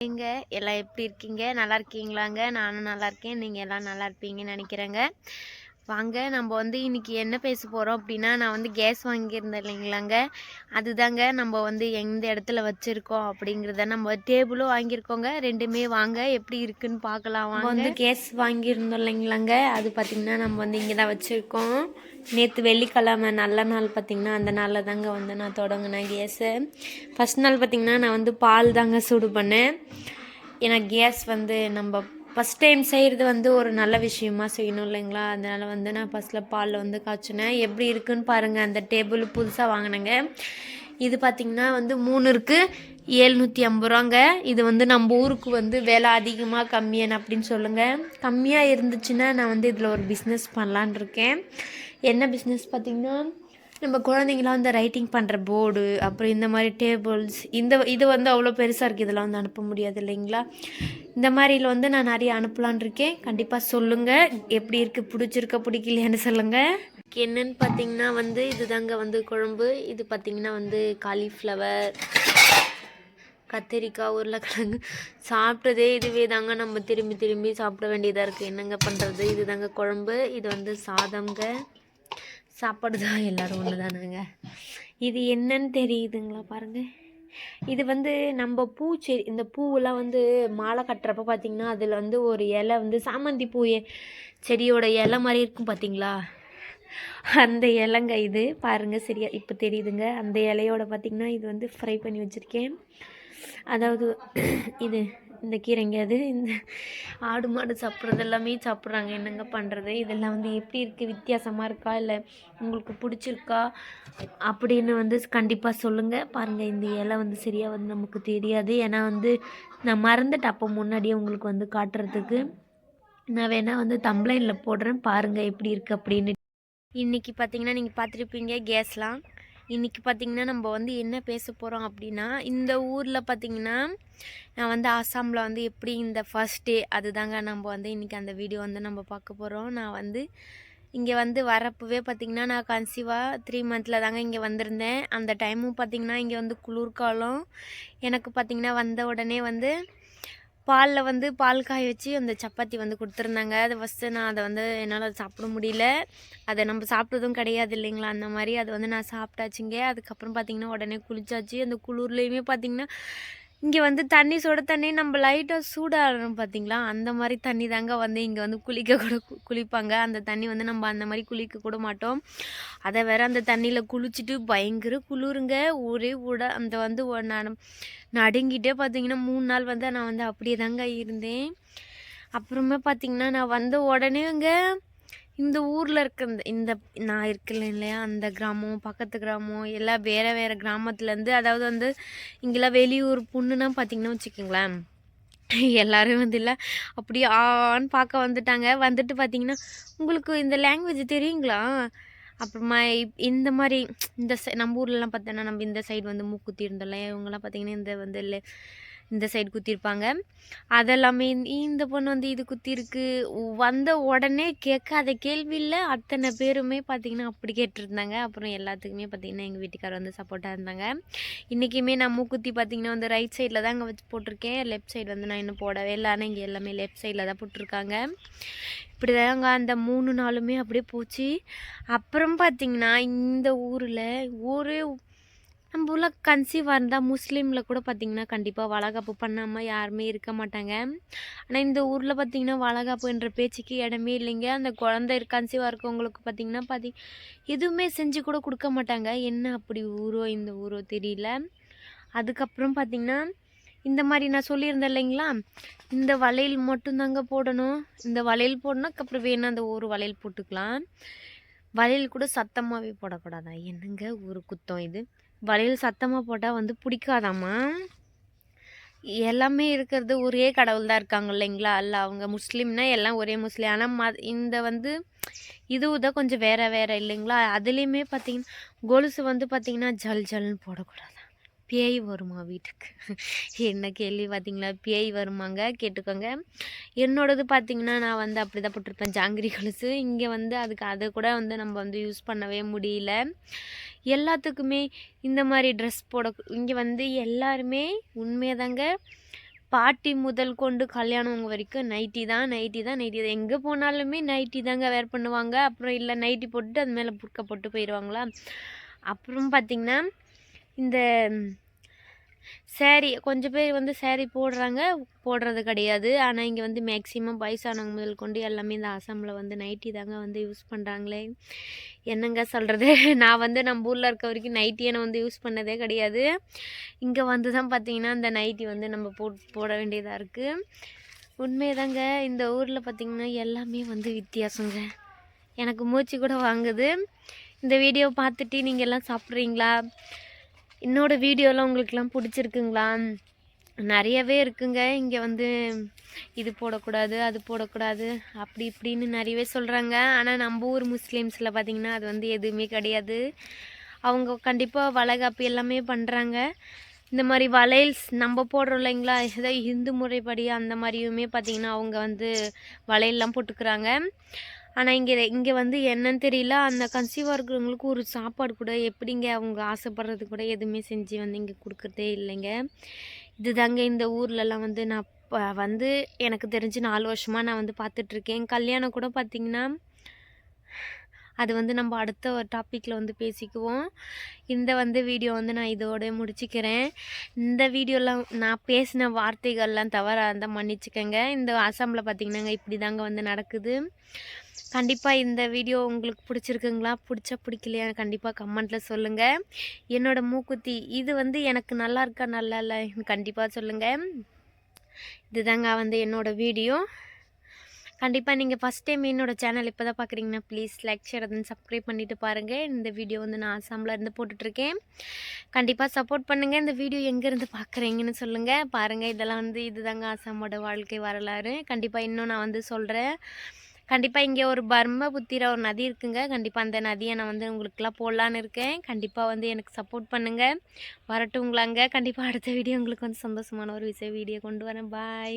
எங்க? எல்லாம் எப்படி இருக்கீங்க? நல்லா இருக்கீங்களாங்க? நானும் நல்லா இருக்கேன். நீங்கள் எல்லாம் நல்லா இருப்பீங்கன்னு நினைக்கிறேங்க. வாங்க நம்ம வந்து இன்னைக்கு என்ன பேச போகிறோம் அப்படின்னா நான் வந்து கேஸ் வாங்கியிருந்தேன் இல்லைங்களாங்க. அதுதாங்க நம்ம வந்து எந்த இடத்துல வச்சுருக்கோம் அப்படிங்கிறத நம்ம டேபிளும் வாங்கியிருக்கோங்க. ரெண்டுமே வாங்க எப்படி இருக்குன்னு பார்க்கலாம் வாங்க. வந்து கேஸ் வாங்கியிருந்தோம் இல்லைங்களாங்க. அது பார்த்திங்கன்னா நம்ம வந்து இங்கே தான் வச்சுருக்கோம். நேற்று வெள்ளிக்கிழமை நல்ல நாள் பார்த்திங்கன்னா அந்த நாளில் தாங்க வந்து நான் தொடங்கினேன் கேஸு. ஃபஸ்ட் நாள் பார்த்திங்கன்னா நான் வந்து பால் தாங்க சூடு பண்ணேன். ஏன்னா கேஸ் வந்து நம்ம ஃபஸ்ட் டைம் செய்கிறது வந்து ஒரு நல்ல விஷயமா செய்யணும் இல்லைங்களா? அதனால் வந்து நான் ஃபஸ்ட்டில் பாலில் வந்து காய்ச்சினேன். எப்படி இருக்குன்னு பாருங்கள் அந்த டேபிள் புதுசாக வாங்கினேங்க. இது பார்த்திங்கன்னா வந்து மூணு இருக்குது ஏழ்நூற்றி ஐம்பது ரூபாங்க. இது வந்து நம்ம ஊருக்கு வந்து விலை அதிகமாக கம்மியான அப்படின்னு சொல்லுங்கள் கம்மியாக இருந்துச்சுன்னா நான் வந்து இதில் ஒரு பிஸ்னஸ் பண்ணலான் இருக்கேன். என்ன பிஸ்னஸ் பார்த்திங்கன்னா நம்ம குழந்தைங்களாம் வந்து ரைட்டிங் பண்ணுற போர்டு அப்புறம் இந்த மாதிரி டேபிள்ஸ் இந்த இது வந்து அவ்வளோ பெருசாக இருக்குது இதெல்லாம் வந்து அனுப்ப முடியாது இல்லைங்களா? இந்த மாதிரில வந்து நான் நிறைய அனுப்பலான் இருக்கேன். கண்டிப்பாக சொல்லுங்கள் எப்படி இருக்குது பிடிச்சிருக்க? பிடிக்கலையான்னு சொல்லுங்கள் என்னன்னு பார்த்தீங்கன்னா வந்து இதுதாங்க வந்து குழம்பு. இது பார்த்தீங்கன்னா வந்து காலிஃப்ளவர் கத்திரிக்காய் உருளைக்கிழங்கு. சாப்பிட்டதே இதுவே தாங்க. நம்ம திரும்பி திரும்பி சாப்பிட வேண்டியதாக இருக்குது என்னங்க பண்ணுறது இது தாங்க குழம்பு. இது வந்து சாதம்ங்க. சாப்பாடு தான் எல்லோரும் ஒன்று தானுங்க இது என்னன்னு தெரியுதுங்களா பாருங்கள் இது வந்து நம்ம பூச்செடி இந்த பூவெல்லாம் வந்து மாலை கட்டுறப்ப பார்த்திங்கன்னா அதில் வந்து ஒரு இலை வந்து சாமந்தி பூ செடியோட இலை மாதிரி இருக்கும் பார்த்தீங்களா அந்த இலைங்க இது. பாருங்கள் சரியா இப்போ தெரியுதுங்க. அந்த இலையோட பார்த்திங்கன்னா இது வந்து ஃப்ரை பண்ணி வச்சுருக்கேன். அதாவது இது இந்த கீரைங்க அது இந்த ஆடு மாடு சாப்பிட்றது எல்லாமே சாப்பிட்றாங்க. என்னங்க பண்ணுறது இதெல்லாம் வந்து எப்படி இருக்குது வித்தியாசமாக இருக்கா? இல்லை உங்களுக்கு பிடிச்சிருக்கா? அப்படின்னு வந்து கண்டிப்பாக சொல்லுங்கள் பாருங்கள் இந்த இலை வந்து சரியாக வந்து நமக்கு தெரியாது. ஏன்னா வந்து நான் மறந்துட்டு அப்போ முன்னாடியே உங்களுக்கு வந்து காட்டுறதுக்கு. நான் வேணால் வந்து தம்ப்ளைனில் போடுறேன். பாருங்கள் எப்படி இருக்குது அப்படின்னு. இன்றைக்கி பார்த்தீங்கன்னா நீங்கள் பார்த்துருப்பீங்க கேஸ்லாம். இன்றைக்கி பார்த்தீங்கன்னா நம்ம வந்து என்ன பேச போகிறோம் அப்படின்னா இந்த ஊரில் பார்த்தீங்கன்னா நான் வந்து ஆசாமில் வந்து எப்படி இந்த ஃபஸ்ட் டே அதுதாங்க நம்ம வந்து இன்றைக்கி அந்த வீடியோ வந்து நம்ம பார்க்க போகிறோம் நான் வந்து இங்கே வந்து வரப்பவே பார்த்திங்கன்னா நான் கன்சீவாக த்ரீ மந்தில் தாங்க இங்கே வந்திருந்தேன். அந்த டைமும் பார்த்திங்கன்னா இங்கே வந்து குளிர்காலம். எனக்கு பார்த்திங்கன்னா வந்த உடனே வந்து பாலில் வந்து பால் காய வச்சு அந்த சப்பாத்தி வந்து கொடுத்துருந்தாங்க. அது ஃபஸ்ட்டு நான் அதை வந்து என்னால் சாப்பிட முடியல. அதை நம்ம சாப்பிட்டதும் கிடையாது இல்லைங்களா? அந்த மாதிரி அதை வந்து நான் சாப்பிட்டாச்சுங்க. அதுக்கப்புறம் பார்த்திங்கன்னா உடனே குளிச்சாச்சு. அந்த குளிர்லேயுமே பார்த்திங்கன்னா இங்கே வந்து தண்ணி சுட தண்ணி நம்ம லைட்டாக சூடாகணும் பார்த்தீங்களா அந்த மாதிரி தண்ணி தாங்க வந்து இங்கே வந்து குளிக்க கூட குளிப்பாங்க. அந்த தண்ணி வந்து நம்ம அந்த மாதிரி குளிக்க கூட மாட்டோம். அதை வேற அந்த தண்ணியில் குளிச்சுட்டு பயங்கர குளிருங்க. ஒரே உட அந்த வந்து நான் நடுங்கிட்டே பார்த்தீங்கன்னா மூணு நாள் வந்து நான் வந்து அப்படியே தாங்க இருந்தேன். அப்புறமே பார்த்தீங்கன்னா நான் வந்த உடனேங்க இந்த ஊரில் இருக்க இந்த இந்த நான் இருக்கலை இல்லையா? அந்த கிராமம் பக்கத்து கிராமம் எல்லாம் வேறு வேறு கிராமத்துலேருந்து அதாவது வந்து இங்கெல்லாம் வெளியூர் பொண்ணுன்னா பார்த்தீங்கன்னா வச்சுக்கோங்களேன் எல்லாரும் வந்து இல்லை அப்படியே ஆன்னு பார்க்க வந்துட்டாங்க. வந்துட்டு பார்த்தீங்கன்னா உங்களுக்கு இந்த லாங்குவேஜ் தெரியுங்களா? அப்புறமா இப்- இந்த மாதிரி இந்த சை நம்ம ஊர்லலாம் பார்த்தோன்னா நம்ம இந்த சைடு வந்து மூக்குத்தி இருந்தோம்ல இவங்கெல்லாம் பார்த்தீங்கன்னா இந்த வந்து இல்லை இந்த சைடு குத்திருப்பாங்க. அதெல்லாமே இந்த- பொண்ணு வந்து இது குத்திருக்கு. வந்த உடனே கேட்காத கேள்வியில் அத்தனை பேருமே பார்த்திங்கன்னா அப்படி கேட்டிருந்தாங்க. அப்புறம் எல்லாத்துக்குமே பார்த்தீங்கன்னா எங்கள் வீட்டுக்கார் வந்து சப்போர்ட்டாக இருந்தாங்க. இன்றைக்குமே நான் மூக்குத்தி பார்த்தீங்கன்னா வந்து ரைட் சைடில் தான் அங்கே வச்சு போட்டிருக்கேன். லெஃப்ட் சைடு வந்து நான் இன்னும் போடவே இல்லை. ஆனால் இங்கே எல்லாமே லெஃப்ட் சைடில் தான் போட்டிருக்காங்க. இப்படி தாங்க அந்த மூணு நாளுமே அப்படியே போச்சு. அப்புறம் பார்த்திங்கன்னா இந்த ஊரில் ஊரே நம்ம ஊரில் கன்சீவாக இருந்தால் முஸ்லீமில் கூட பார்த்தீங்கன்னா கண்டிப்பாக வளகாப்பு பண்ணாமல் யாருமே இருக்க மாட்டாங்க. ஆனால் இந்த ஊரில் பார்த்தீங்கன்னா வளகாப்புன்ற பேச்சுக்கு இடமே இல்லைங்க. அந்த குழந்தை கன்சீவாக இருக்கவங்களுக்கு பார்த்திங்கன்னா பார்த்தி எதுவுமே செஞ்சு கூட கொடுக்க மாட்டாங்க. என்ன அப்படி ஊரோ இந்த ஊரோ தெரியல. அதுக்கப்புறம் பார்த்தீங்கன்னா இந்த மாதிரி நான் சொல்லியிருந்தேன் இல்லைங்களா? இந்த வளையல் மட்டும்தாங்க போடணும். இந்த வளையல் போடணும். அப்புறம் வேணும் அந்த ஒரு வளையல் போட்டுக்கலாம். வளையல் கூட சத்தமாகவே போடக்கூடாதா? என்னங்க ஒரு குத்தம் இது? வளையல் சத்தமாக போட்டால் வந்து பிடிக்காதாம்மா? எல்லாமே இருக்கிறது ஒரே கடவுள் தான் இருக்காங்க இல்லைங்களா? அல்ல அவங்க முஸ்லீம்னா எல்லாம் ஒரே முஸ்லீம் ஆனால் ம இந்த வந்து இதுவும் தான் கொஞ்சம் வேறு வேறு இல்லைங்களா? அதுலேயுமே பார்த்தீங்கன்னா கொலுசு வந்து பார்த்தீங்கன்னா ஜல் ஜல்னு போடக்கூடாது. பேய் வருமா வீட்டுக்கு? என்ன கேள்வி பார்த்தீங்களா பேய் வருமாங்க? கேட்டுக்கோங்க. என்னோடது பார்த்தீங்கன்னா நான் வந்து அப்படி தான் போட்டிருப்பேன். ஜாங்கிரி கொலுசு. இங்கே வந்து அதுக்கு அதை கூட வந்து நம்ம வந்து யூஸ் பண்ணவே முடியல. எல்லாத்துக்குமே இந்த மாதிரி ட்ரெஸ் போட இங்கே வந்து எல்லாருமே உண்மையதாங்க. பாட்டி முதல் கொண்டு கல்யாணம் வரைக்கும் நைட்டி தான் நைட்டி தான் நைட்டி தான். எங்கே போனாலுமே நைட்டி தாங்க வேர் பண்ணுவாங்க. அப்புறம் இல்லை நைட்டி போட்டு அது மேலே புர்க்கா போட்டு போயிடுவாங்களா அப்புறம் பார்த்திங்கன்னா இந்த சேரீ கொஞ்சம் பேர் வந்து சேரீ போடுறாங்க. போடுறது கிடையாது. ஆனால் இங்கே வந்து மேக்ஸிமம் வயசானவங்க முதல் கொண்டு எல்லாமே இந்த அசாமில் வந்து நைட்டி தாங்க வந்து யூஸ் பண்ணுறாங்களே என்னங்க சொல்கிறது நான் வந்து நம்ம ஊரில் இருக்க வரைக்கும் நைட்டியை நான் வந்து யூஸ் பண்ணதே கிடையாது. இங்கே வந்து தான் பார்த்தீங்கன்னா இந்த நைட்டி வந்து நம்ம போட் போட வேண்டியதாக இருக்குது உண்மைதாங்க. இந்த ஊரில் பார்த்திங்கன்னா எல்லாமே வந்து வித்தியாசங்க. எனக்கு மூச்சு கூட வாங்குது. இந்த வீடியோ பார்த்துட்டு நீங்கள் எல்லாம் சாப்பிட்றீங்களா? என்னோட வீடியோலாம் உங்களுக்குலாம் பிடிச்சிருக்குங்களா? நிறையவே இருக்குங்க. இங்கே வந்து இது போடக்கூடாது அது போடக்கூடாது அப்படி இப்படின்னு நிறையவே சொல்கிறாங்க ஆனால் நம்ம ஊர் முஸ்லீம்ஸில் பார்த்திங்கன்னா அது வந்து எதுவுமே கிடையாது. அவங்க கண்டிப்பாக வளைகாப்பு எல்லாமே பண்ணுறாங்க இந்த மாதிரி வளையல்ஸ் நம்ம போடுறோம் இல்லைங்களா? ஏதோ இந்து முறைப்படி அந்த மாதிரியுமே பார்த்திங்கன்னா அவங்க வந்து வளையல்லாம் போட்டுக்கிறாங்க. ஆனால் இங்கே இங்கே வந்து என்னன்னு தெரியல. அந்த கன்சீவாக இருக்கிறவங்களுக்கு ஒரு சாப்பாடு கூட எப்படிங்க அவங்க ஆசைப்படுறது கூட எதுவுமே செஞ்சு வந்து இங்கே கொடுக்குறதே இல்லைங்க. இதுதாங்க இந்த ஊர்லலாம் வந்து நான் வந்து எனக்கு தெரிஞ்சு நாலு வருஷமாக நான் வந்து பார்த்துட்ருக்கேன் கல்யாணம் கூட பார்த்திங்கன்னா அது வந்து நம்ம அடுத்த ஒரு டாப்பிக்கில் வந்து பேசிக்குவோம். இந்த வந்து வீடியோ வந்து நான் இதோட முடிச்சுக்கிறேன். இந்த வீடியோலாம் நான் பேசின வார்த்தைகள்லாம் தவறாக இருந்தால் மன்னிச்சுக்கோங்க. இந்த அசாமில் பார்த்திங்கன்னாங்க இப்படி தாங்க வந்து நடக்குது. கண்டிப்பாக இந்த வீடியோ உங்களுக்கு பிடிச்சிருக்குங்களா? பிடிச்சா பிடிக்கலையா? கண்டிப்பாக கமெண்ட்டில் சொல்லுங்கள் என்னோடய மூக்குத்தி இது வந்து எனக்கு நல்லா இருக்கா நல்லா இல்லை கண்டிப்பாக சொல்லுங்கள் இதுதாங்க வந்து என்னோடய வீடியோ. கண்டிப்பாக நீங்கள் ஃபஸ்ட் டைம் என்னோடய சேனல் இப்போ தான் பார்க்குறீங்கன்னா ப்ளீஸ் லைக் ஷேர் அதுன்னு சப்ஸ்கிரைப் பண்ணிவிட்டு பாருங்கள் இந்த வீடியோ வந்து நான் அசாமில் இருந்து போட்டுட்ருக்கேன். கண்டிப்பாக சப்போர்ட் பண்ணுங்கள் இந்த வீடியோ எங்கேருந்து பார்க்குறீங்கன்னு சொல்லுங்கள் பாருங்கள் இதெல்லாம் வந்து இதுதாங்க அசாமோட வாழ்க்கை வரலாறு. கண்டிப்பாக இன்னும் நான் வந்து சொல்கிறேன் கண்டிப்பாக இங்கே ஒரு பர்மபுத்திர ஒரு நதி இருக்குங்க. கண்டிப்பாக அந்த நதியை நான் வந்து உங்களுக்குலாம் போடலான்னு இருக்கேன். கண்டிப்பாக வந்து எனக்கு சப்போர்ட் பண்ணுங்கள் வரட்டுங்களாங்க. கண்டிப்பாக அடுத்த வீடியோ உங்களுக்கு வந்து சந்தோஷமான ஒரு விஷயம் வீடியோ கொண்டு வரேன். பாய்